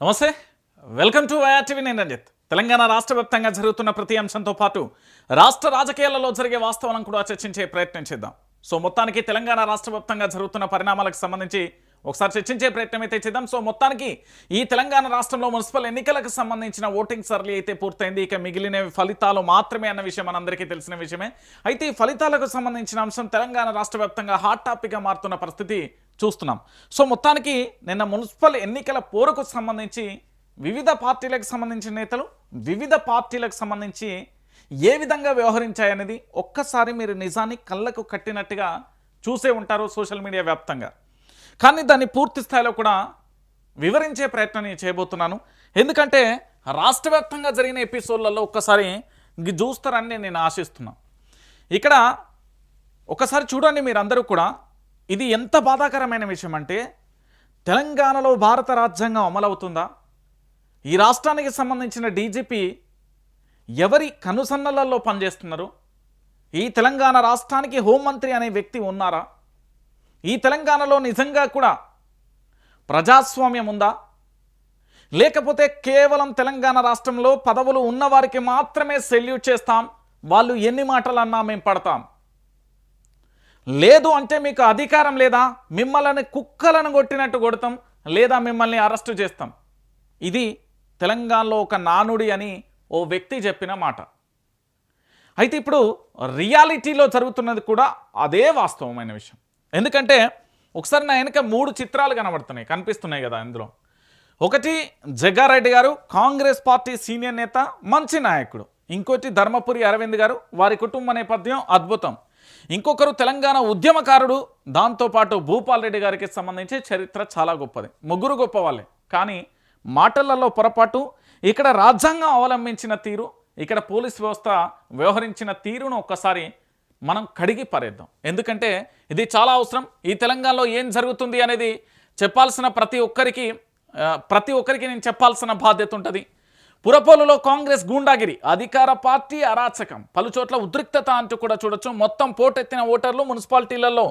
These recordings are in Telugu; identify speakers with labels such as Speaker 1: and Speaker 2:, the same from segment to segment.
Speaker 1: నమస్తే. వెల్కమ్ టు వైఆర్టీవీ నేను రంజిత్. తెలంగాణ రాష్ట్ర వ్యాప్తంగా జరుగుతున్న ప్రతి అంశంతో పాటు రాష్ట్ర రాజకీయాలలో జరిగే వాస్తవాలను కూడా చర్చించే ప్రయత్నం చేద్దాం. సో మొత్తానికి తెలంగాణ రాష్ట్ర వ్యాప్తంగా జరుగుతున్న పరిణామాలకు సంబంధించి ఒకసారి చర్చించే ప్రయత్నం అయితే చేద్దాం. సో మొత్తానికి ఈ తెలంగాణ రాష్ట్రంలో మున్సిపల్ ఎన్నికలకు సంబంధించిన ఓటింగ్ సర్లీ అయితే పూర్తయింది. ఇక మిగిలిన ఫలితాలు మాత్రమే అన్న విషయం మనందరికీ తెలిసిన విషయమే. అయితే ఈ ఫలితాలకు సంబంధించిన అంశం తెలంగాణ రాష్ట్ర హాట్ టాపిక్గా మారుతున్న పరిస్థితి చూస్తున్నాం. సో మొత్తానికి నిన్న మున్సిపల్ ఎన్నికల పోరుకు సంబంధించి వివిధ పార్టీలకు సంబంధించిన నేతలు వివిధ పార్టీలకు సంబంధించి ఏ విధంగా వ్యవహరించాయనేది ఒక్కసారి మీరు నిజాన్ని కళ్ళకు కట్టినట్టుగా చూసే ఉంటారు సోషల్ మీడియా వ్యాప్తంగా. కానీ దాన్ని పూర్తి స్థాయిలో కూడా వివరించే ప్రయత్నం నేను చేయబోతున్నాను. ఎందుకంటే రాష్ట్ర వ్యాప్తంగా జరిగిన ఎపిసోడ్లలో ఒక్కసారి చూస్తారని నేను ఆశిస్తున్నాను ఇక్కడ ఒకసారి చూడండి మీరందరూ కూడా. ఇది ఎంత బాధాకరమైన విషయం అంటే తెలంగాణలో భారత రాజ్యాంగం అమలవుతుందా? ఈ రాష్ట్రానికి సంబంధించిన డీజీపీ ఎవరి కనుసన్నలలో పనిచేస్తున్నారు? ఈ తెలంగాణ రాష్ట్రానికి హోంమంత్రి అనే వ్యక్తి ఉన్నారా? ఈ తెలంగాణలో నిజంగా కూడా ప్రజాస్వామ్యం ఉందా? లేకపోతే కేవలం తెలంగాణ రాష్ట్రంలో పదవులు ఉన్నవారికి మాత్రమే సెల్యూట్ చేస్తాం? వాళ్ళు ఎన్ని మాటలు అన్నా మేము పడతాం. లేదు అంటే మీకు అధికారం లేదా? మిమ్మల్ని కుక్కలను కొట్టినట్టు కొడతాం లేదా మిమ్మల్ని అరెస్టు చేస్తాం. ఇది తెలంగాణలో ఒక నానుడి అని ఓ వ్యక్తి చెప్పిన మాట. అయితే ఇప్పుడు రియాలిటీలో జరుగుతున్నది కూడా అదే వాస్తవమైన విషయం. ఎందుకంటే ఒకసారి నా వెనక మూడు చిత్రాలు కనబడుతున్నాయి కనిపిస్తున్నాయి కదా ఇందులో. ఒకటి జగ్గారెడ్డి గారు కాంగ్రెస్ పార్టీ సీనియర్ నేత మంచి నాయకుడు. ఇంకోటి ధర్మపురి అరవింద్ గారు వారి కుటుంబ నేపథ్యం అద్భుతం. ఇంకొకరు తెలంగాణ ఉద్యమకారుడు దాంతోపాటు భూపాల్ రెడ్డి గారికి సంబంధించి చరిత్ర చాలా గొప్పది. ముగ్గురు గొప్పవాళ్ళే కానీ మాటలలో పొరపాటు ఇక్కడ రాజ్యాంగం అవలంబించిన తీరు ఇక్కడ పోలీస్ వ్యవస్థ వ్యవహరించిన తీరును ఒక్కసారి మనం కడిగి పారేద్దాం. ఎందుకంటే ఇది చాలా అవసరం. ఈ తెలంగాణలో ఏం జరుగుతుంది అనేది చెప్పాల్సిన ప్రతి ఒక్కరికి ప్రతి ఒక్కరికి నేను చెప్పాల్సిన బాధ్యత ఉంటుంది. పురపోలులో కాంగ్రెస్ గూండాగిరి అధికార పార్టీ అరాచకం. పలు చోట్ల ఉద్రిక్తత అంటూ కూడా చూడొచ్చు. మొత్తం పోటెత్తిన ఓటర్లు మున్సిపాలిటీలలో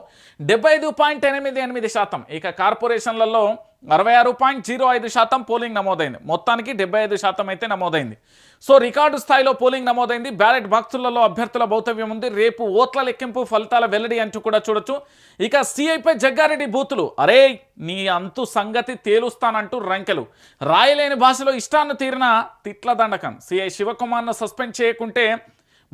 Speaker 1: డెబ్బై ఐదు పాయింట్ ఎనిమిది ఎనిమిది శాతం. ఇక కార్పొరేషన్లలో అరవై ఆరు పాయింట్ జీరో ఐదు శాతం పోలింగ్ నమోదైంది. మొత్తానికి డెబ్బై ఐదు శాతం అయితే నమోదైంది. సో రికార్డు స్థాయిలో పోలింగ్ నమోదైంది. బ్యాలెట్ బాక్సులలో అభ్యర్థుల భౌతవ్యం ఉంది. రేపు ఓట్ల లెక్కింపు ఫలితాల వెల్లడి అంటూ కూడా చూడొచ్చు. ఇక సిఐపై జగ్గారెడ్డి బూతులు. అరే నీ అంతు సంగతి తేలుస్తానంటూ రంకెలు. రాయలేని భాషలో ఇష్టాన్ని తీరిన తిట్ల దండకం. సిఐ శివకుమార్ను సస్పెండ్ చేయకుంటే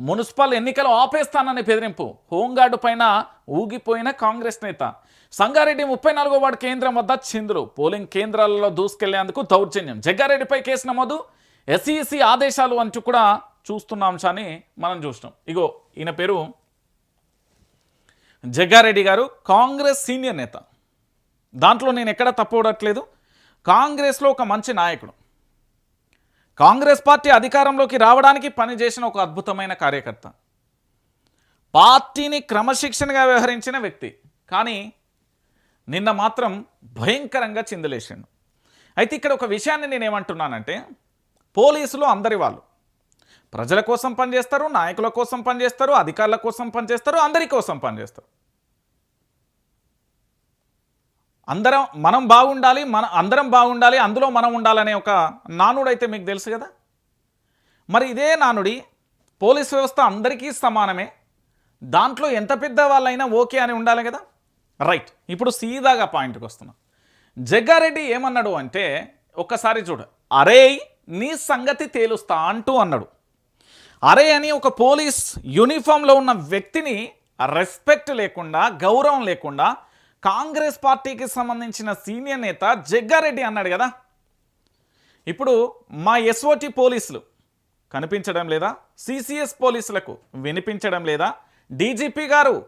Speaker 1: మున్సిపల్ ఎన్నికలు ఆపేస్తానని బెదిరింపు. హోంగార్డు పైన ఊగిపోయిన కాంగ్రెస్ నేత. సంగారెడ్డి ముప్పై నాలుగో వార్డు కేంద్రం వద్ద చిందులు. పోలింగ్ కేంద్రాలలో దూసుకెళ్ళేందుకు దౌర్జన్యం. జగ్గారెడ్డిపై కేసు నమోదు. ఎస్ఈసి ఆదేశాలు అంటూ కూడా చూస్తున్న అంశాన్ని మనం చూసినాం. ఇగో ఈయన పేరు జగ్గారెడ్డి గారు కాంగ్రెస్ సీనియర్ నేత. దాంట్లో నేను ఎక్కడ తప్పవడట్లేదు కాంగ్రెస్లో ఒక మంచి నాయకుడు. కాంగ్రెస్ పార్టీ అధికారంలోకి రావడానికి పనిచేసిన ఒక అద్భుతమైన కార్యకర్త. పార్టీని క్రమశిక్షణగా వ్యవహరించిన వ్యక్తి. కానీ నిన్న మాత్రం భయంకరంగా చిందలేసిండు. అయితే ఇక్కడ ఒక విషయాన్ని నేను ఏమంటున్నానంటే పోలీసులు అందరి వాళ్ళు ప్రజల కోసం పనిచేస్తారు నాయకుల కోసం పనిచేస్తారు అధికారుల కోసం పనిచేస్తారు అందరి కోసం పనిచేస్తారు. అందరం మనం బాగుండాలి మన అందరం బాగుండాలి అందులో మనం ఉండాలనే ఒక నానుడైతే మీకు తెలుసు కదా? మరి ఇదే నానుడి పోలీస్ వ్యవస్థ అందరికీ సమానమే. దాంట్లో ఎంత పెద్ద వాళ్ళైనా ఓకే అని ఉండాలి కదా? రైట్ ఇప్పుడు సీదాగా పాయింట్కి వస్తున్నా జగ్గారెడ్డి ఏమన్నాడు అంటే ఒక్కసారి చూడు. అరే నీ సంగతి తేలుస్తా అంటూ అన్నాడు. అరే అని ఒక పోలీస్ యూనిఫామ్లో ఉన్న వ్యక్తిని రెస్పెక్ట్ లేకుండా గౌరవం లేకుండా కాంగ్రెస్ పార్టీకి సంబంధించిన సీనియర్ నేత జగ్గారెడ్డి అన్నాడు కదా. ఇప్పుడు మా ఎస్ఓటి పోలీసులు కనిపించడం లేదా? సిసిఎస్ పోలీసులకు వినిపించడం లేదా? డీజీపీ గారు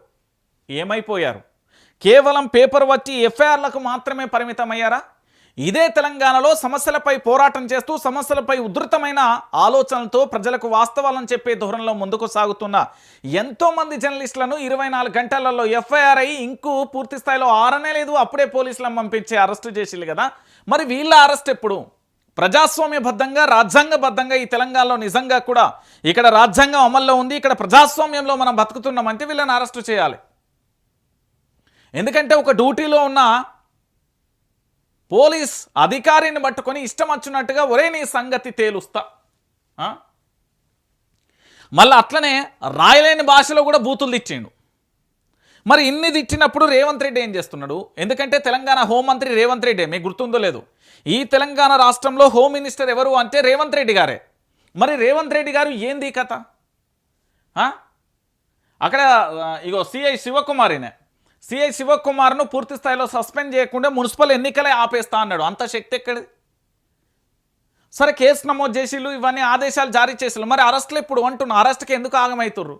Speaker 1: ఏమైపోయారు? కేవలం పేపర్ వచ్చి ఎఫ్ఐఆర్లకు మాత్రమే పరిమితమయ్యారా? ఇదే తెలంగాణలో సమస్యలపై పోరాటం చేస్తూ సమస్యలపై ఉధృతమైన ఆలోచనలతో ప్రజలకు వాస్తవాలను చెప్పే ధోరణిలో ముందుకు సాగుతున్న ఎంతోమంది జర్నలిస్టులను ఇరవై నాలుగు గంటలలో ఎఫ్ఐఆర్ అయ్యి ఇంకు పూర్తి స్థాయిలో ఆరనే లేదు అప్పుడే పోలీసులను పంపించి అరెస్టు చేసిల్లు కదా. మరి వీళ్ళ అరెస్ట్ ఎప్పుడు? ప్రజాస్వామ్యబద్ధంగా రాజ్యాంగబద్ధంగా ఈ తెలంగాణలో నిజంగా కూడా ఇక్కడ రాజ్యాంగం అమల్లో ఉంది ఇక్కడ ప్రజాస్వామ్యంలో మనం బతుకుతున్నామంటే వీళ్ళని అరెస్టు చేయాలి. ఎందుకంటే ఒక డ్యూటీలో ఉన్న పోలీస్ అధికారిని పట్టుకొని ఇష్టం వచ్చినట్టుగా ఒరే నీ సంగతి తేలుస్తా. మళ్ళీ అట్లనే రాయలేని భాషలో కూడా బూతులు తెచ్చిండు మరి ఇన్ని తిట్టినప్పుడు రేవంత్ రెడ్డి ఏం చేస్తున్నాడు? ఎందుకంటే తెలంగాణ హోంమంత్రి రేవంత్ రెడ్డి మీకు గుర్తుందో లేదు. ఈ తెలంగాణ రాష్ట్రంలో హోమ్ మినిస్టర్ ఎవరు అంటే రేవంత్ రెడ్డి గారే. మరి రేవంత్ రెడ్డి గారు ఏంది కథ? అక్కడ ఇగో సిఐ శివకుమారినే. సిఐ శివకుమార్ను పూర్తి స్థాయిలో సస్పెండ్ చేయకుండా మున్సిపల్ ఎన్నికలే ఆపేస్తా అన్నాడు. అంత శక్తి ఎక్కడిది? సరే కేసు నమోదు చేసిళ్ళు ఇవన్నీ ఆదేశాలు జారీ చేసిళ్ళు. మరి అరెస్టులు ఇప్పుడు అంటున్నా అరెస్ట్కి ఎందుకు ఆగమవుతుర్రు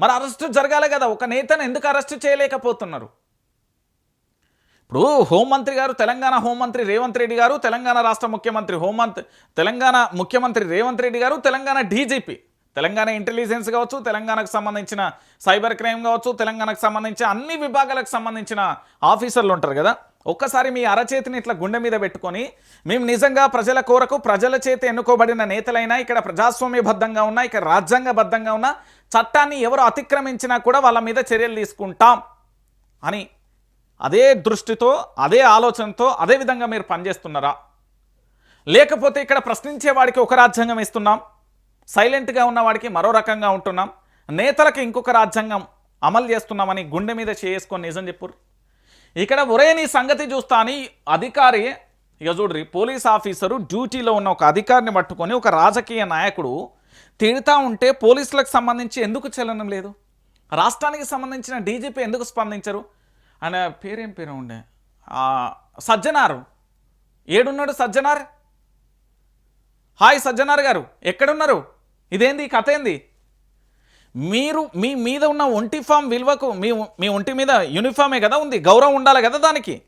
Speaker 1: మరి అరెస్టు జరగాలి కదా ఒక నేతను ఎందుకు అరెస్టు చేయలేకపోతున్నారు? ఇప్పుడు హోంమంత్రి గారు తెలంగాణ హోంమంత్రి రేవంత్ రెడ్డి గారు తెలంగాణ రాష్ట్ర ముఖ్యమంత్రి హోంమంత్రి తెలంగాణ ముఖ్యమంత్రి రేవంత్ రెడ్డి గారు తెలంగాణ డీజీపీ తెలంగాణ ఇంటెలిజెన్స్ కావచ్చు తెలంగాణకు సంబంధించిన సైబర్ క్రైమ్ కావచ్చు తెలంగాణకు సంబంధించిన అన్ని విభాగాలకు సంబంధించిన ఆఫీసర్లు ఉంటారు కదా. ఒక్కసారి మీ అరచేతిని ఇట్లా గుండె మీద పెట్టుకొని మేము నిజంగా ప్రజల కోరకు ప్రజల చేతి ఎన్నుకోబడిన నేతలైనా ఇక్కడ ప్రజాస్వామ్యబద్ధంగా ఉన్నా ఇక్కడ రాజ్యాంగబద్ధంగా ఉన్నా చట్టాన్ని ఎవరు అతిక్రమించినా కూడా వాళ్ళ మీద చర్యలు తీసుకుంటాం అని అదే దృష్టితో అదే ఆలోచనతో అదే విధంగా మీరు పనిచేస్తున్నారా? లేకపోతే ఇక్కడ ప్రశ్నించే వాడికి ఒక రాజ్యాంగం ఇస్తున్నాం. సైలెంట్గా ఉన్నవాడికి మరో రకంగా ఉంటున్నాం. నేతలకు ఇంకొక రాజ్యాంగం అమలు చేస్తున్నామని గుండె మీద చేసుకొని నిజం చెప్పుర్రు ఇక్కడ ఒరే నీ సంగతి చూస్తా అని అధికారి ఇక చూడ్రి పోలీస్ ఆఫీసరు డ్యూటీలో ఉన్న ఒక అధికారిని పట్టుకొని ఒక రాజకీయ నాయకుడు తిడతా ఉంటే పోలీసులకు సంబంధించి ఎందుకు చలనం లేదు? రాష్ట్రానికి సంబంధించిన డీజీపీ ఎందుకు స్పందించరు? ఆయన పేరేం పేరు ఉండే? సజ్జనారు. ఏడున్నాడు సజ్జనార్? హాయ్ సజ్జనార్ గారు ఎక్కడున్నారు? ఇదేంది? కథ ఏంది? మీరు మీ మీద ఉన్న ఒంటి ఫామ్ విలువకు మీ మీ ఒంటి మీద యూనిఫామే కదా ఉంది? గౌరవం ఉండాలి కదా దానికి?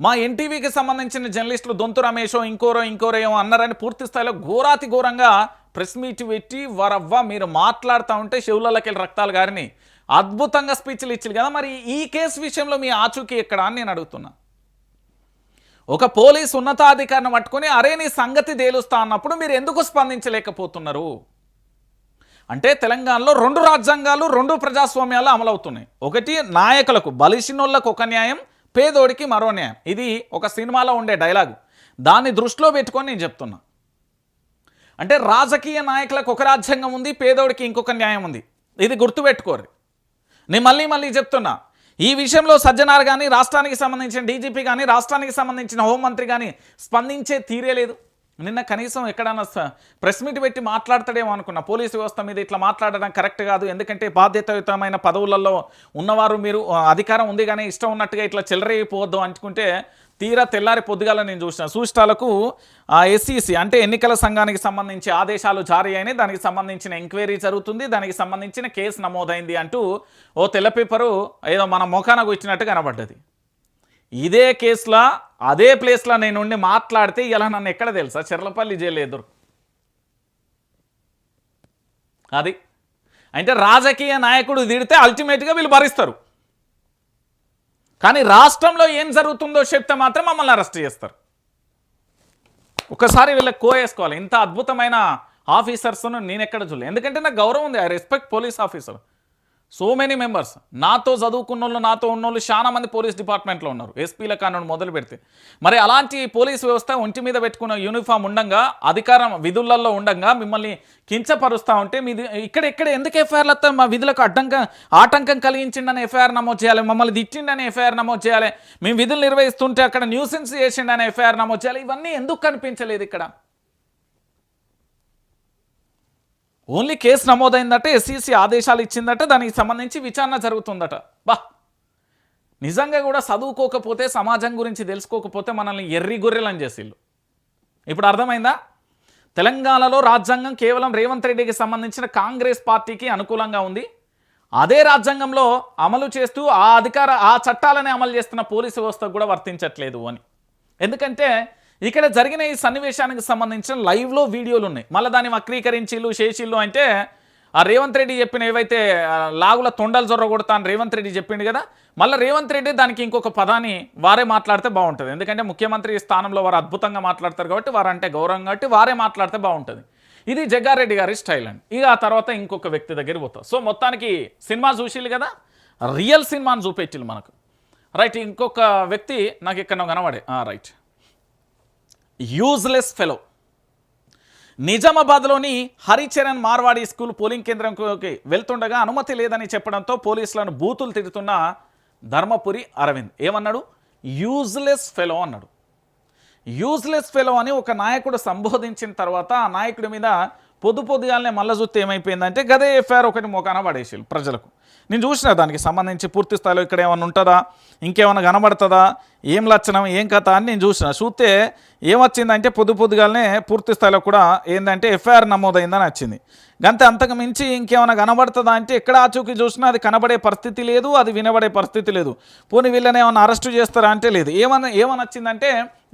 Speaker 1: మా ఎన్టీవీకి సంబంధించిన జర్నలిస్టులు దొంతు రమేషో ఇంకోరో ఇంకోరేమో అన్నారని పూర్తి స్థాయిలో ఘోరాతి ఘోరంగా ప్రెస్ మీట్ పెట్టి వరవ్వ మీరు మాట్లాడుతూ ఉంటే శివులకి రక్తాలు గారిని. అద్భుతంగా స్పీచ్లు ఇచ్చారు కదా మరి ఈ కేసు విషయంలో మీ ఆచూకీ ఎక్కడ అని నేను అడుగుతున్నా. ఒక పోలీస్ ఉన్నతాధికారిని పట్టుకొని అరే నీ సంగతి తేలుస్తా అన్నప్పుడు మీరు ఎందుకు స్పందించలేకపోతున్నారు? అంటే తెలంగాణలో రెండు రాజ్యాంగాలు రెండు ప్రజాస్వామ్యాలు అమలవుతున్నాయి. ఒకటి నాయకులకు బలిసినోళ్ళకు ఒక న్యాయం పేదోడికి మరో న్యాయం. ఇది ఒక సినిమాలో ఉండే డైలాగు. దాన్ని దృష్టిలో పెట్టుకొని నేను చెప్తున్నా. అంటే రాజకీయ నాయకులకు ఒక రాజ్యాంగం ఉంది పేదోడికి ఇంకొక న్యాయం ఉంది. ఇది గుర్తుపెట్టుకోరు నేను మళ్ళీ మళ్ళీ చెప్తున్నా. ఈ విషయంలో సజ్జనార్ కానీ రాష్ట్రానికి సంబంధించిన డీజీపీ కానీ రాష్ట్రానికి సంబంధించిన హోంమంత్రి కానీ స్పందించే తీరే లేదు. నిన్న కనీసం ఎక్కడన్నా ప్రెస్ మీట్ పెట్టి మాట్లాడతాడేమో అనుకున్నా. పోలీసు వ్యవస్థ మీద ఇట్లా మాట్లాడడం కరెక్ట్ కాదు. ఎందుకంటే బాధ్యతాయుతమైన పదవులలో ఉన్నవారు మీరు అధికారం ఉంది కానీ ఇష్టం ఉన్నట్టుగా ఇట్లా చెలరైపోవద్దు అనుకుంటే తీరా తెల్లారి పొద్దుగాల నేను చూసిన సూచితాలకు ఎస్సీసీ అంటే ఎన్నికల సంఘానికి సంబంధించి ఆదేశాలు జారీ అయినాయి. దానికి సంబంధించిన ఎంక్వైరీ జరుగుతుంది. దానికి సంబంధించిన కేసు నమోదైంది అంటూ ఓ తెల్ల పేపరు ఏదో మన మొఖానకు ఇచ్చినట్టు కనబడ్డది. ఇదే కేసులో అదే ప్లేస్లో నేను ఉండి మాట్లాడితే ఇలా నన్ను ఎక్కడ తెలుసా? చెర్లపల్లి జైలు ఎదురు. అది. అంటే రాజకీయ నాయకుడు తిడితే అల్టిమేట్గా వీళ్ళు భరిస్తారు. కానీ రాష్ట్రంలో ఏం జరుగుతుందో చెప్తే మాత్రం మమ్మల్ని అరెస్ట్ చేస్తారు. ఒకసారి వీళ్ళకి కోయేసుకోవాలి. ఇంత అద్భుతమైన ఆఫీసర్స్ను నేను ఎక్కడ చూడలేదు. ఎందుకంటే నాకు గౌరవం ఉంది. I respect police officer so many members నాతో చదువుకున్న వాళ్ళు నాతో ఉన్నోళ్ళు చాలా మంది పోలీస్ డిపార్ట్మెంట్లో ఉన్నారు. ఎస్పీల కానుండి మొదలు పెడితే. మరి అలాంటి పోలీస్ వ్యవస్థ ఒంటి మీద పెట్టుకున్న యూనిఫామ్ ఉండంగా అధికారం విధులలో ఉండంగా మిమ్మల్ని కించపరుస్తూ ఉంటే మీది ఇక్కడ ఇక్కడ ఎందుకు ఎఫ్ఐఆర్లు వస్తాయి? మా విధులకు అడ్డంకం ఆటంకం కలిగించిండని ఎఫ్ఐఆర్ నమోదు చేయాలి. మమ్మల్ని తిట్టిండని ఎఫ్ఐఆర్ నమోదు చేయాలి. మేము విధులు నిర్వహిస్తుంటే అక్కడ న్యూసెన్స్ చేసిండని ఎఫ్ఐఆర్ నమోదు చేయాలి. ఇవన్నీ ఎందుకు కనిపించలేదు ఇక్కడ? ఓన్లీ కేసు నమోదైందట ఎస్సీసీ ఆదేశాలు ఇచ్చిందట దానికి సంబంధించి విచారణ జరుగుతుందట. బా. నిజంగా కూడా చదువుకోకపోతే సమాజం గురించి తెలుసుకోకపోతే మనల్ని ఎర్రి గొర్రెలని చేసిళ్ళు. ఇప్పుడు అర్థమైందా? తెలంగాణలో రాజ్యాంగం కేవలం రేవంత్ రెడ్డికి సంబంధించిన కాంగ్రెస్ పార్టీకి అనుకూలంగా ఉంది. అదే రాజ్యాంగంలో అమలు చేస్తూ ఆ అధికార ఆ చట్టాలనే అమలు చేస్తున్న పోలీసు వ్యవస్థకు కూడా వర్తించట్లేదు అని. ఎందుకంటే ఇక్కడ జరిగిన ఈ సన్నివేశానికి సంబంధించిన లైవ్లో వీడియోలు ఉన్నాయి. మళ్ళీ దాన్ని వక్రీకరించిళ్ళు చేసిళ్ళు అంటే ఆ రేవంత్ రెడ్డి చెప్పిన ఏవైతే లాగుల తొండలు జొర్ర అని రేవంత్ రెడ్డి చెప్పిండు కదా మళ్ళీ రేవంత్ రెడ్డి దానికి ఇంకొక పదాన్ని వారే మాట్లాడితే బాగుంటుంది. ఎందుకంటే ముఖ్యమంత్రి స్థానంలో వారు అద్భుతంగా మాట్లాడతారు కాబట్టి వారు అంటే గౌరవం కాబట్టి వారే మాట్లాడితే బాగుంటుంది. ఇది జగ్గారెడ్డి గారి స్టైల్ అండి. ఇక ఆ తర్వాత ఇంకొక వ్యక్తి దగ్గర పోతాం. సో మొత్తానికి సినిమా చూసిళ్ళు కదా రియల్ సినిమాని చూపెట్టిల్లు మనకు. రైట్ ఇంకొక వ్యక్తి నాకు ఇక్కడ కనబడే రైట్. యూజ్లెస్ ఫెలో నిజామాబాద్లోని హరిచరణ్ మార్వాడి స్కూల్ పోలింగ్ కేంద్రంకి వెళ్తుండగా అనుమతి లేదని చెప్పడంతో పోలీసులను బూతులు తిడుతున్న ధర్మపురి అరవింద్. ఏమన్నాడు? యూజ్లెస్ ఫెలో అన్నాడు. యూజ్లెస్ ఫెలో అని ఒక నాయకుడు సంబోధించిన తర్వాత ఆ నాయకుడి మీద పొద్దు పొద్దుగాలనే మళ్ళా చూస్తే ఏమైపోయిందంటే గదే ఎఫ్ఐఆర్ ఒకటి మోకాన పడేసి ప్రజలకు. నేను చూసిన దానికి సంబంధించి పూర్తి స్థాయిలో ఇక్కడ ఏమైనా ఉంటుందా? ఇంకేమైనా కనబడుతుందా? ఏం లక్షణం? ఏం కథ అని నేను చూసిన. చూస్తే ఏమొచ్చిందంటే పొద్దు పొద్దుగానే పూర్తి స్థాయిలో కూడా ఏంటంటే ఎఫ్ఐఆర్ నమోదైందని వచ్చింది. గంతే అంతకు మించి ఇంకేమైనా కనబడుతుందా అంటే ఎక్కడ ఆచూకీ చూసినా అది కనబడే పరిస్థితి లేదు అది వినబడే పరిస్థితి లేదు. పోనీ వీళ్ళని ఏమైనా అరెస్టు చేస్తారా అంటే లేదు. ఏమన్నా ఏమని వచ్చిందంటే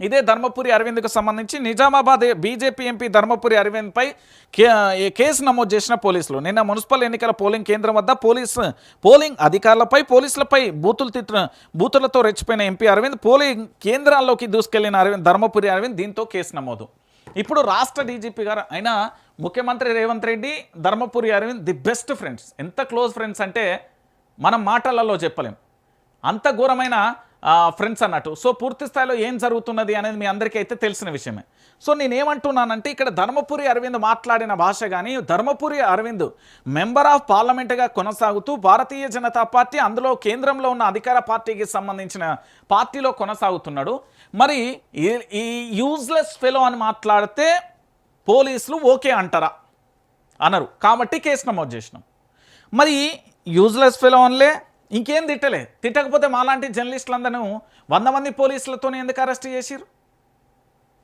Speaker 1: ఇదే ధర్మపురి అరవింద్కు సంబంధించి నిజామాబాద్ బీజేపీ ఎంపీ ధర్మపురి అరవింద్పై కే కేసు నమోదు చేసిన పోలీసులు. నిన్న మున్సిపల్ ఎన్నికల పోలింగ్ కేంద్రం వద్ద పోలీస్ పోలింగ్ అధికారులపై పోలీసులపై బూతులు తిట్టిన బూతులతో రెచ్చిపోయిన ఎంపీ అరవింద్ పోలింగ్ కేంద్రాల్లోకి దూసుకెళ్ళిన అరవింద్ ధర్మపురి అరవింద్ దీంతో కేసు నమోదు. ఇప్పుడు రాష్ట్ర డీజీపీ గారు అయినా ముఖ్యమంత్రి Revanth Reddy Dharmapuri Arvind the best friends. ఎంత క్లోజ్ ఫ్రెండ్స్ అంటే మనం మాటలలో చెప్పలేం. అంత ఘోరమైన ఫ్రెండ్స్ అన్నట్టు. సో పూర్తి స్థాయిలో ఏం జరుగుతున్నది అనేది మీ అందరికీ అయితే తెలిసిన విషయమే. సో నేనేమంటున్నానంటే ఇక్కడ ధర్మపురి అరవింద్ మాట్లాడిన భాష కానీ ధర్మపురి అరవింద్ మెంబర్ ఆఫ్ పార్లమెంట్గా కొనసాగుతూ భారతీయ జనతా పార్టీ అందులో కేంద్రంలో ఉన్న అధికార పార్టీకి సంబంధించిన పార్టీలో కొనసాగుతున్నాడు. మరి ఈ- ఈ యూజ్లెస్ ఫెలో అని మాట్లాడితే పోలీసులు ఓకే అంటారా? అనరు. కాబట్టి కేసు నమోదు చేసినాం. మరి యూజ్లెస్ ఫెలో అనిలే ఇంకేం తిట్టలే? తిట్టకపోతే మాలాంటి జర్నలిస్టులందరూ వంద మంది పోలీసులతో ఎందుకు అరెస్ట్ చేసిరు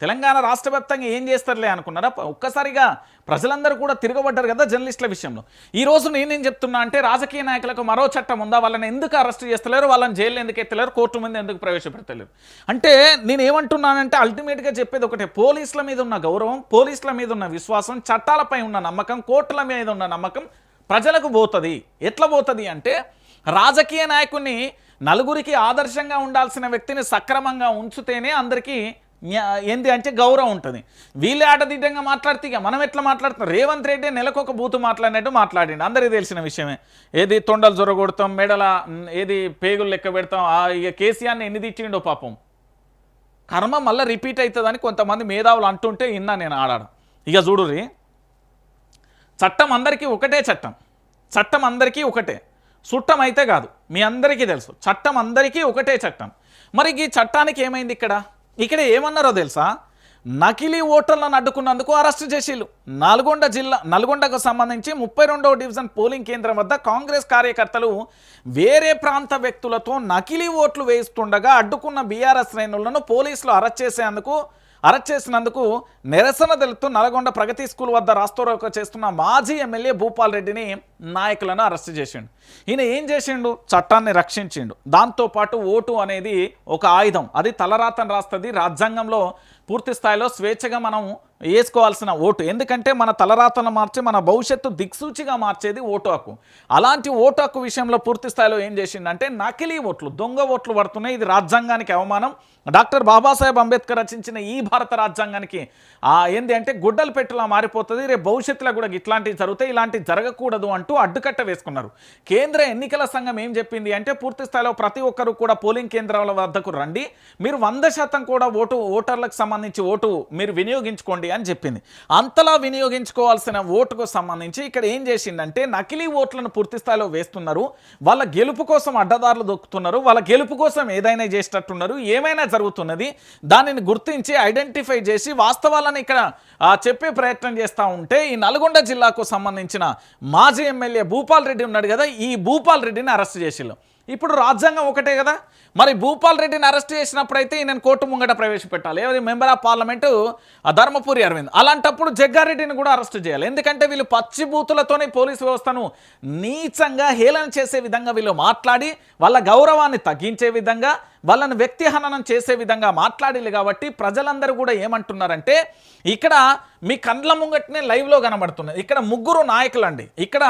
Speaker 1: తెలంగాణ రాష్ట్ర వ్యాప్తంగా ఏం చేస్తారులే అనుకున్నారా? ఒక్కసారిగా ప్రజలందరూ కూడా తిరగబడ్డారు కదా జర్నలిస్టుల విషయంలో. ఈ రోజు నేనేం చెప్తున్నా అంటే రాజకీయ నాయకులకు మరో చట్టం ఉందా? వాళ్ళని ఎందుకు అరెస్ట్ చేస్తలేరు? వాళ్ళని జైలు ఎందుకు ఎత్తలేరు? కోర్టు ముందు ఎందుకు ప్రవేశపెడతలేరు? అంటే నేను ఏమంటున్నానంటే అల్టిమేట్గా చెప్పేది ఒకటే. పోలీసుల మీద ఉన్న గౌరవం పోలీసుల మీద ఉన్న విశ్వాసం చట్టాలపై ఉన్న నమ్మకం కోర్టుల మీద ఉన్న నమ్మకం ప్రజలకు పోతుంది. ఎట్లా పోతుంది అంటే రాజకీయ నాయకుడిని నలుగురికి ఆదర్శంగా ఉండాల్సిన వ్యక్తిని సక్రమంగా ఉంచితేనే అందరికీ ఏంది అంటే గౌరవం ఉంటుంది. వీళ్ళే ఆటదిడ్డంగా మాట్లాడితే ఇక మనం ఎట్లా మాట్లాడుతున్నాం రేవంత్ రెడ్డి నెలకు ఒక బూతు మాట్లాడినట్టు మాట్లాడిండు. అందరికీ తెలిసిన విషయమే. ఏది తొండలు జొరగొడతాం మెడల ఏది పేగులు లెక్క పెడతాం ఆ ఇక కేసీఆర్ని ఎన్ని తిట్టిండో పాపం. కర్మ మళ్ళీ రిపీట్ అవుతుందని కొంతమంది మేధావులు అంటుంటే ఇన్నా నేను ఆడాడు ఇక చూడురి చట్టం అందరికీ ఒకటే చట్టం. చట్టం అందరికీ ఒకటే. చుట్టం అయితే కాదు. మీ అందరికీ తెలుసు. చట్టం అందరికీ ఒకటే చట్టం. మరి ఈ చట్టానికి ఏమైంది ఇక్కడ? ఇక్కడ ఏమన్నారో తెలుసా? నకిలీ ఓటర్లను అడ్డుకున్నందుకు అరెస్ట్ చేసిళ్ళు. నల్గొండ జిల్లా నల్గొండకు సంబంధించి ముప్పై రెండవ డివిజన్ పోలింగ్ కేంద్రం వద్ద కాంగ్రెస్ కార్యకర్తలు వేరే ప్రాంత వ్యక్తులతో నకిలీ ఓట్లు వేయిస్తుండగా అడ్డుకున్న బీఆర్ఎస్ శ్రేణులను పోలీసులు అరెస్ట్ చేసేందుకు అరెస్ట్ చేసినందుకు నిరసన తెలుపుతూ నల్గొండ ప్రగతి స్కూల్ వద్ద రాస్తోరోక చేస్తున్న మాజీ ఎమ్మెల్యే భూపాల్ రెడ్డిని నాయకులను అరెస్ట్ చేసిండు. ఈయన ఏం చేసిండు? చట్టాన్ని రక్షించిండు. దాంతోపాటు ఓటు అనేది ఒక ఆయుధం. అది తలరాతను రాస్తుంది. రాజ్యాంగంలో పూర్తి స్థాయిలో స్వేచ్ఛగా మనం వేసుకోవాల్సిన ఓటు. ఎందుకంటే మన తలరాతను మార్చి మన భవిష్యత్తు దిక్సూచిగా మార్చేది ఓటు హక్కు అలాంటి ఓటు హక్కు విషయంలో పూర్తి స్థాయిలో ఏం చేసిందంటే నకిలీ ఓట్లు దొంగ ఓట్లు పడుతున్నాయి. ఇది రాజ్యాంగానికి అవమానం. డాక్టర్ బాబాసాహెబ్ అంబేద్కర్ రచించిన ఈ భారత రాజ్యాంగానికి ఏంది అంటే గుడ్డలు పెట్టులా మారిపోతుంది. రేపు భవిష్యత్తులో కూడా ఇట్లాంటివి జరుగుతాయి ఇలాంటివి జరగకూడదు అంటూ అడ్డుకట్ట వేసుకున్నారు. కేంద్ర ఎన్నికల సంఘం ఏం చెప్పింది అంటే పూర్తి స్థాయిలో ప్రతి ఒక్కరు కూడా పోలింగ్ కేంద్రాల వద్దకు రండి. మీరు వంద శాతం కూడా ఓటు ఓటర్లకు సంబంధించి ఓటు మీరు వినియోగించుకోండి అని చెప్పింది. అంతలా వినియోగించుకోవాల్సిన ఓటుకు సంబంధించి ఇక్కడ ఏం చేసిందంటే నకిలీ ఓట్లను పూర్తి స్థాయిలో వేస్తున్నారు. వాళ్ళ గెలుపు కోసం అడ్డదారులు దొక్కుతున్నారు. వాళ్ళ గెలుపు కోసం ఏదైనా చేసేటట్టున్నారు. ఏమైనా జరుగుతున్నది? దానిని గుర్తించి ఐడెంటిఫై చేసి వాస్తవాలను ఇక్కడ చెప్పే ప్రయత్నం చేస్తూ ఉంటే ఈ నల్గొండ జిల్లాకు సంబంధించిన మాజీ ఎమ్మెల్యే భూపాల్ రెడ్డి ఉన్నాడు కదా ఈ భూపాల్ రెడ్డిని అరెస్ట్ చేసిళ్ళు. ఇప్పుడు రాజ్యాంగం ఒకటే కదా? మరి భూపాల్ రెడ్డిని అరెస్ట్ చేసినప్పుడైతే ఈయన కోర్టు ముంగట ప్రవేశపెట్టాలి. అది member of parliament Dharmapuri Arvind. అలాంటప్పుడు జగ్గారెడ్డిని కూడా అరెస్ట్ చేయాలి. ఎందుకంటే వీళ్ళు పచ్చి బూతులతోనే పోలీసు వ్యవస్థను నీచంగా హేళన చేసే విధంగా వీళ్ళు మాట్లాడి వాళ్ళ గౌరవాన్ని తగ్గించే విధంగా వాళ్ళని వ్యక్తిహననం చేసే విధంగా మాట్లాడాలి కాబట్టి ప్రజలందరూ కూడా ఏమంటున్నారంటే ఇక్కడ మీ కండ్ల ముంగట్నే లైవ్లో కనబడుతున్నది. ఇక్కడ ముగ్గురు నాయకులు అండి ఇక్కడ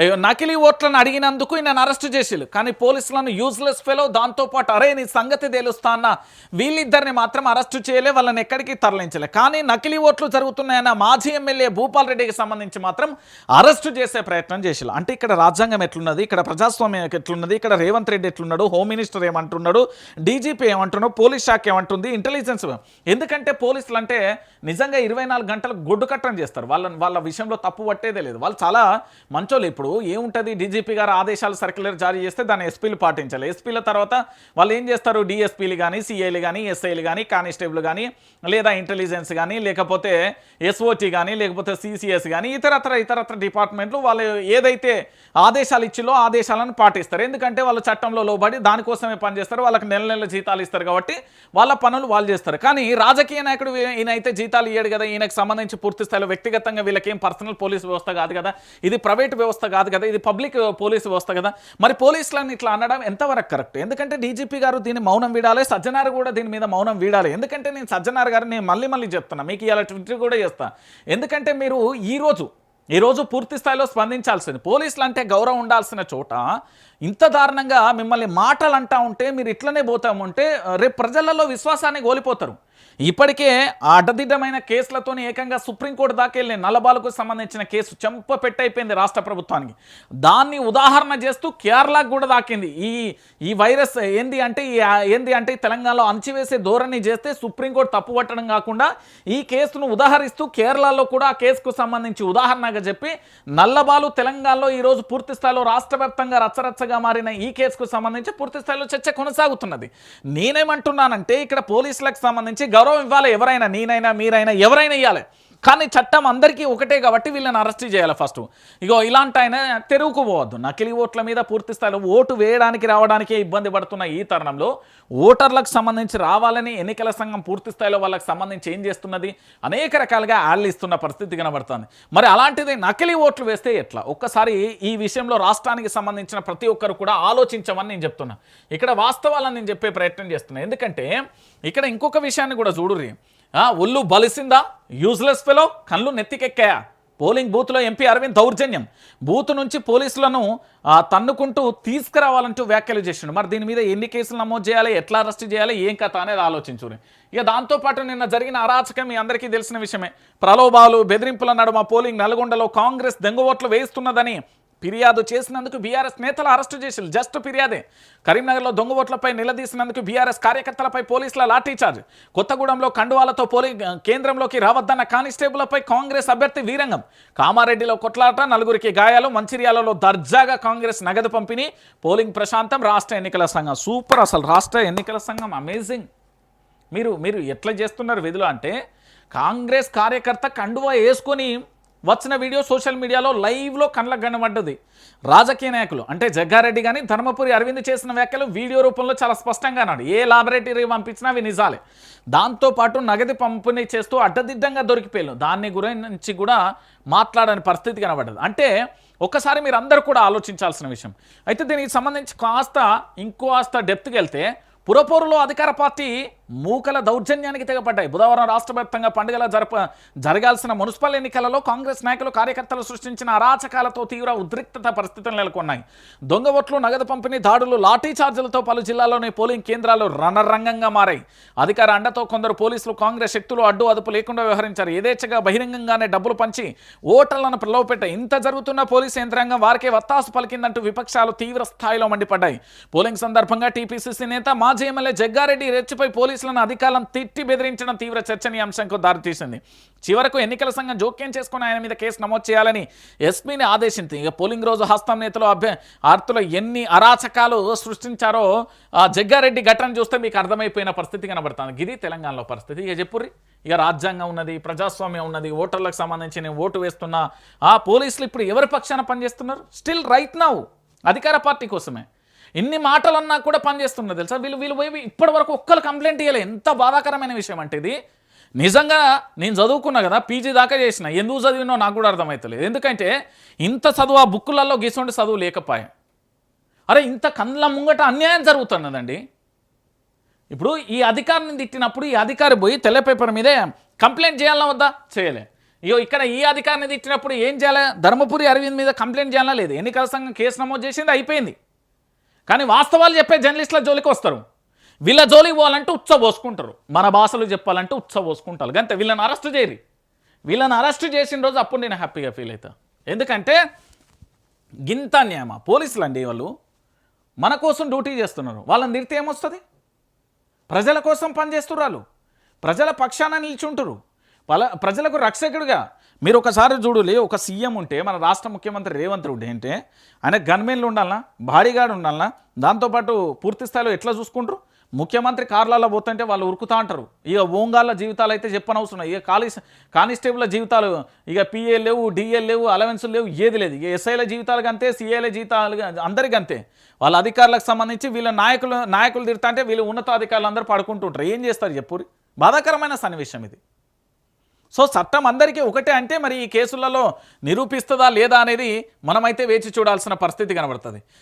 Speaker 1: అయ్యో, నకిలీ ఓట్లను అడిగినందుకు ఈయన అరెస్ట్ చేసిళ్ళు. కానీ పోలీసులను యూజ్లెస్ ఫెలో దాంతోపాటు అరే నీ సంగతి తెలుస్తా అన్న వీళ్ళిద్దరిని మాత్రం అరెస్ట్ చేయలే వాళ్ళని ఎక్కడికి తరలించలే. కానీ నకిలీ ఓట్లు జరుగుతున్నాయన్న మాజీ ఎమ్మెల్యే భూపాల్ రెడ్డికి సంబంధించి మాత్రం అరెస్ట్ చేసే ప్రయత్నం చేసిళ్ళు. అంటే ఇక్కడ రాజ్యాంగం ఎట్లున్నది ఇక్కడ ప్రజాస్వామ్యం ఎట్లున్నది ఇక్కడ రేవంత్ రెడ్డి ఎట్లున్నాడు హోమ్ మినిస్టర్ ఏమంటున్నాడు డీజీపీ ఏమంటున్నావు పోలీస్ శాఖ ఏమంటుంది ఇంటెలిజెన్స్ ఎందుకంటే పోలీసులు అంటే నిజంగా ఇరవై నాలుగు గంటలు గొడ్డు కట్టడం చేస్తారు. వాళ్ళ వాళ్ళ విషయంలో తప్పు పట్టేదే లేదు. వాళ్ళు చాలా మంచోళ్ళు. ఇప్పుడు ఏముంటుంది? డీజీపీ గారు ఆదేశాలు సర్క్యులర్ జారీ చేస్తే దాన్ని ఎస్పీలు పాటించాలి. ఎస్పీల తర్వాత వాళ్ళు ఏం చేస్తారు? డిఎస్పీలు కానీ సిఐలు కానీ ఎస్ఐలు కానీ కానిస్టేబుల్ కానీ లేదా ఇంటెలిజెన్స్ కానీ లేకపోతే ఎస్ఓటీ కానీ లేకపోతే సిసిఎస్ కానీ ఇతరత్ర ఇతరత్ర డిపార్ట్మెంట్లు వాళ్ళు ఏదైతే ఆదేశాలు ఇచ్చిలో ఆదేశాలను పాటిస్తారు. ఎందుకంటే వాళ్ళు చట్టంలో లోబడి దానికోసమే పనిచేస్తారు. వాళ్ళకి నెల నెల జీతాలు ఇస్తారు కాబట్టి వాళ్ళ పనులు వాళ్ళు చేస్తారు. కానీ రాజకీయ నాయకుడు ఈయన అయితే జీతాలు ఇయ్యాడు కదా ఈయనకు సంబంధించి పూర్తి స్థాయిలో వ్యక్తిగతంగా వీళ్ళకి ఏం పర్సనల్ పోలీస్ వ్యవస్థ కాదు కదా ఇది ప్రైవేట్ వ్యవస్థ కాదు కదా ఇది పబ్లిక్ పోలీస్ వ్యవస్థ కదా. మరి పోలీసులను ఇట్లా అనడం ఎంతవరకు కరెక్ట్? ఎందుకంటే డీజీపీ గారు దీన్ని మౌనం వీడాలి సజ్జనార్ కూడా దీని మీద మౌనం వీడాలి. ఎందుకంటే నేను సజ్జనార్ గారు నేను మళ్ళీ మళ్ళీ చెప్తున్నా మీకు ఇలా ట్విట్టర్ కూడా చేస్తాను ఎందుకంటే మీరు ఈ రోజు ఈరోజు పూర్తి స్థాయిలో స్పందించాల్సింది. పోలీసులు అంటే గౌరవం ఉండాల్సిన చోట ఇంత దారుణంగా మిమ్మల్ని మాటలు అంటా ఉంటే మీరు ఇట్లనే పోతామంటే రేపు ప్రజలలో విశ్వాసాన్ని కోల్పోతారు. ఇప్పటికే ఆ అడ్డదిడ్డమైన కేసులతో ఏకంగా సుప్రీంకోర్టు దాకా వెళ్ళి నల్లబాలకు సంబంధించిన కేసు చెంప పెట్టయిపోయింది రాష్ట్ర ప్రభుత్వానికి. దాన్ని ఉదాహరణ చేస్తూ కేరళకు కూడా దాకింది. ఈ ఈ వైరస్ ఏంది అంటే ఏంది అంటే తెలంగాణలో అణచివేసే ధోరణి చేస్తే సుప్రీంకోర్టు తప్పు పట్టడం కాకుండా ఈ కేసును ఉదాహరిస్తూ కేరళలో కూడా ఆ కేసుకు సంబంధించి ఉదాహరణగా చెప్పి నల్లబాలు తెలంగాణలో ఈరోజు పూర్తి స్థాయిలో రాష్ట్ర వ్యాప్తంగా రచ్చరచ్చగా మారిన ఈ కేసుకు సంబంధించి పూర్తి స్థాయిలో చర్చ కొనసాగుతున్నది. నేనేమంటున్నానంటే ఇక్కడ పోలీసులకు సంబంధించి గౌరవ ఇవ్వాలి. ఎవరైనా నేనైనా మీరైనా ఎవరైనా ఇవ్వాలి కానీ చట్టం అందరికీ ఒకటే కాబట్టి వీళ్ళని అరెస్ట్ చేయాలి ఫస్ట్ ఇగో ఇలాంటి ఆయన తెరువుకు పోవద్దు. నకిలీ ఓట్ల మీద పూర్తి స్థాయిలో ఓటు వేయడానికి రావడానికే ఇబ్బంది పడుతున్న ఈ తరుణంలో ఓటర్లకు సంబంధించి రావాలని ఎన్నికల సంఘం పూర్తి స్థాయిలో వాళ్ళకి సంబంధించి ఏం చేస్తున్నది? అనేక రకాలుగా యాడ్లు ఇస్తున్న పరిస్థితి కనబడుతుంది. మరి అలాంటిది నకిలీ ఓట్లు వేస్తే ఎట్లా? ఒక్కసారి ఈ విషయంలో రాష్ట్రానికి సంబంధించిన ప్రతి ఒక్కరు కూడా ఆలోచించమని నేను చెప్తున్నా. ఇక్కడ వాస్తవాలను నేను చెప్పే ప్రయత్నం చేస్తున్నా. ఎందుకంటే ఇక్కడ ఇంకొక విషయాన్ని కూడా చూడుర్రీ. ఒళ్ళు బలిసిందా? యూజ్లెస్ ఫెలో కళ్ళు నెత్తికెక్కాయా? పోలింగ్ బూత్లో ఎంపీ అరవింద్ దౌర్జన్యం. బూత్ నుంచి పోలీసులను తన్నుకుంటూ తీసుకురావాలంటూ వ్యాఖ్యలు చేసిండు. మరి దీని మీద ఎన్ని కేసులు నమోదు చేయాలి? ఎట్లా అరెస్ట్ చేయాలి? ఏం కథ అనేది ఆలోచించుని ఇక దాంతోపాటు నిన్న జరిగిన అరాచకం మీ అందరికీ తెలిసిన విషయమే. ప్రలోభాలు బెదిరింపుల నడుమ పోలింగ్ నల్గొండలో కాంగ్రెస్ దెంగ ఓట్లు వేయిస్తున్నదని ఫిర్యాదు చేసినందుకు బీఆర్ఎస్ నేతలు అరెస్టు చేశారు జస్ట్ ఫిర్యాదే. కరీంనగర్లో దొంగ ఓట్లపై నిలదీసినందుకు బీఆర్ఎస్ కార్యకర్తలపై పోలీసుల లాఠీచార్జ్ కొత్తగూడెంలో కండువాలతో పోలింగ్ కేంద్రంలోకి రావద్దన్న కానిస్టేబుల్పై కాంగ్రెస్ అభ్యర్థి వీరంగం. కామారెడ్డిలో కొట్లాట నలుగురికి గాయాలు మంచిర్యాలలో దర్జాగా కాంగ్రెస్ నగదు పంపిణీ పోలింగ్ ప్రశాంతం రాష్ట్ర ఎన్నికల సంఘం. సూపర్ అసలు రాష్ట్ర ఎన్నికల సంఘం అమేజింగ్. మీరు మీరు ఎట్లా చేస్తున్నారు విధులు అంటే కాంగ్రెస్ కార్యకర్త కండువా వేసుకొని వచ్చిన వీడియో సోషల్ మీడియాలో లైవ్లో కళ్ళకు కనబడ్డది రాజకీయ నాయకులు అంటే జగ్గారెడ్డి కానీ ధర్మపురి అరవింద్ చేసిన వ్యాఖ్యలు వీడియో రూపంలో చాలా స్పష్టంగా అన్నాడు. ఏ లాబొరేటరీ పంపించినా అవి నిజాలే. దాంతోపాటు నగదు పంపిణీ చేస్తూ అడ్డదిడ్డంగా దొరికిపోయాను దాన్ని గురించి కూడా మాట్లాడని పరిస్థితి కనబడ్డది. అంటే ఒక్కసారి మీరు అందరూ కూడా ఆలోచించాల్సిన విషయం. అయితే దీనికి సంబంధించి కాస్త ఇంకోస్త డెప్త్కి వెళ్తే పురపూరులో అధికార పార్టీ మూకల దౌర్జన్యానికి తెగపడ్డాయి. బుధవారం రాష్ట్ర వ్యాప్తంగా పండుగల జరప జరగాల్సిన మున్సిపల్ ఎన్నికలలో కాంగ్రెస్ నాయకులు కార్యకర్తలు సృష్టించిన అరాచకాలతో తీవ్ర ఉద్రిక్తత పరిస్థితులు నెలకొన్నాయి. దొంగ ఓట్లు నగదు పంపిణీ దాడులు లాఠీ చార్జీలతో పలు జిల్లాల్లోని పోలింగ్ కేంద్రాలు రణరంగంగా మారాయి. అధికార అండతో కొందరు పోలీసులు కాంగ్రెస్ శక్తులు అడ్డు అదుపు లేకుండా వ్యవహరించారు. యథేచ్ఛగా బహిరంగంగానే డబ్బులు పంచి ఓటర్లను ప్రలోభపెట్టాయి ఇంత జరుగుతున్న పోలీసు యంత్రాంగం వారికే వత్తాసు పలికిందంటూ విపక్షాలు తీవ్ర స్థాయిలో మండిపడ్డాయి. పోలింగ్ సందర్భంగా టీపీసీసీ నేత మాజీ ఎమ్మెల్యే జగ్గారెడ్డి రెచ్చిపై పోలీసులను అధికారులను తిట్టి బెదిరించడం తీవ్ర చర్చనీయాంశంకు దారితీసింది. చివరకు ఎన్నికల సంఘం జోక్యం చేసుకుని ఆయన మీద కేసు నమోదు చేయాలని ఎస్పీని ఆదేశించింది. ఇక పోలింగ్ రోజు హస్తం నేతలు అభ్య ఆర్తులు ఎన్ని అరాచకాలు సృష్టించారో ఆ జగ్గారెడ్డి ఘటన చూస్తే మీకు అర్థమైపోయిన పరిస్థితి కనబడుతుంది. ఇది తెలంగాణలో పరిస్థితి. ఇక చెప్పుర్రి. ఇక రాజ్యాంగం ఉన్నది ప్రజాస్వామ్యం ఉన్నది ఓటర్లకు సంబంధించి నేను ఓటు వేస్తున్నా. ఆ పోలీసులు ఇప్పుడు ఎవరి పక్షాన పనిచేస్తున్నారు? స్టిల్ రైట్ నావు అధికార పార్టీ కోసమే. ఇన్ని మాటలన్నా కూడా పనిచేస్తున్నారు తెలుసా? వీళ్ళు వీళ్ళు పోయి ఇప్పటి వరకు ఒక్కరు కంప్లైంట్ ఇవ్వలేదు ఎంత బాధాకరమైన విషయం అంటే ఇది. నిజంగా నేను చదువుకున్నా కదా పీజీ దాకా చేసిన. ఎందుకు చదివినో నాకు కూడా అర్థమవుతలేదు ఎందుకంటే ఇంత చదువు ఆ బుక్కులలో గీసుకుంటే చదువు లేకపోయా. అరే ఇంత కండ్ల ముంగట అన్యాయం జరుగుతున్నదండి. ఇప్పుడు ఈ అధికారిని తిట్టినప్పుడు ఈ అధికారి పోయి తెల్ల పేపర్ మీదే కంప్లైంట్ చేయాలా వద్దా? చేయలే. ఇగో ఇక్కడ ఈ అధికారిని తిట్టినప్పుడు ఏం చేయాలి? ధర్మపురి అరవింద్ మీద కంప్లైంట్ చేయాలా లేదు? ఎన్నికల సంఘం కేసు నమోదు చేసింది అయిపోయింది. కానీ వాస్తవాలు చెప్పే జర్నలిస్టుల జోలికి వస్తారు. వీళ్ళ జోలికి పోవాలంటే ఉత్సవ పోసుకుంటారు. మన భాషలు చెప్పాలంటే ఉత్సవ పోసుకుంటారు. అంతే వీళ్ళని అరెస్ట్ చేయరు. వీళ్ళని అరెస్ట్ చేసిన రోజు అప్పుడు నేను హ్యాపీగా ఫీల్ అవుతా. ఎందుకంటే గింత న్యాయమా? పోలీసులు అండి వాళ్ళు. మన కోసం డ్యూటీ చేస్తున్నారు. వాళ్ళని తిరిగితే ఏమొస్తుంది? ప్రజల కోసం పనిచేస్తున్నారు వాళ్ళు. ప్రజల పక్షాన నిల్చుంటారు ప్రజలకు రక్షకుడిగా మీరు ఒకసారి చూడులే ఒక సీఎం ఉంటే మన రాష్ట్ర ముఖ్యమంత్రి రేవంత్ రెడ్డి అంటే ఆయన గన్మెన్లు ఉండాలనా బాడీగార్డ్ ఉండాలనా దాంతోపాటు పూర్తి స్థాయిలో ఎట్లా చూసుకుంటారు? ముఖ్యమంత్రి కార్లలో పోతుంటే వాళ్ళు ఉరుకుతా అంటారు. ఇక ఓంగాళ్ళ జీవితాలు అయితే చెప్పనవసరం ఇక కాలీ కానిస్టేబుల్ జీవితాలు ఇక పిఏ లేవు డిఏ లేవు అలవెన్సులు లేవు ఏది లేదు. ఇక ఎస్ఐల జీవితాలకు అంతే సిఐల జీవితాలు అందరికీ అంతే వాళ్ళ అధికారులకు సంబంధించి వీళ్ళ నాయకులు నాయకులు తిడతా అంటే వీళ్ళు ఉన్నతాధికారులు అందరూ పడుకుంటుంటారు ఏం చేస్తారు చెప్పురి బాధాకరమైన సన్నివేశం ఇది. సో చట్టం అందరికీ ఒకటే అంటే మరి ఈ కేసులలో నిరూపిస్తుందా లేదా అనేది మనమైతే వేచి చూడాల్సిన పరిస్థితి కనబడుతుంది.